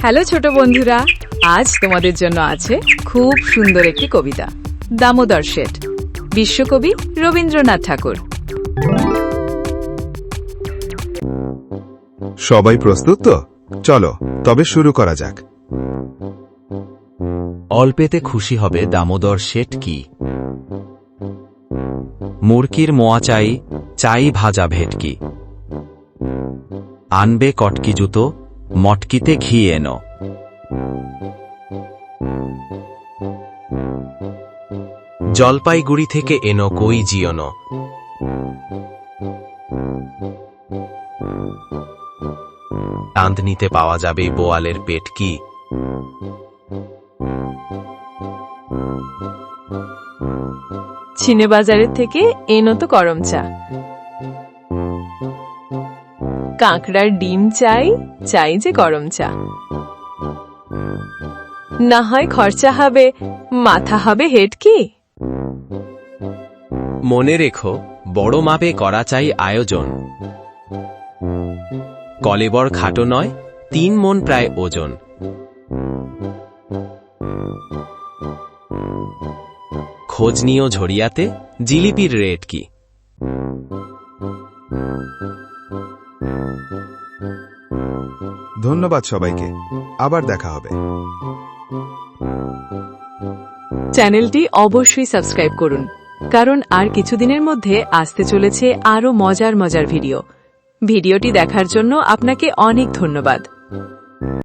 Hello ছোট বন্ধুরা আজ তোমাদের জন্য আছে খুব সুন্দর একটি কবিতা দামোদর শেঠ বিশ্বকবি রবীন্দ্রনাথ ঠাকুর। সবাই প্রস্তুত তো? চলো তবে শুরু করা যাক। অল্পেতে খুশি হবে দামোদর শেঠ কি? মুরকির মোয়া চাই চাই ভাজা ভেটকি। আনবে কটকি জুতো মটকিতে ঘি এনো। জলপাইগুড়ি থেকে এনো কই জিওনো। চাঁদনিতে পাওয়া যাবে বোয়ালের পেট কি। বাজারের থেকে এনো তো করম চা। কাঁকড়ার ডিম চাই চাই যে গরম চা। না হয় খরচা হবে, মাথা হবে হেড কি? মনে রেখো, বড় মাপে করা চাই আয়োজন। কলেবর খাটো নয়, তিন মন প্রায় ওজন। খোঁজ নিয়েও ঝরিয়াতে, জিলিপির রেট কি? ধন্যবাদ সবাইকে। আবার দেখা হবে। চ্যানেলটি অবশ্যই সাবস্ক্রাইব করুন, কারণ আর কিছুদিনের মধ্যে আসতে চলেছে আরও মজার মজার ভিডিও। ভিডিওটি দেখার জন্য আপনাকে অনেক ধন্যবাদ।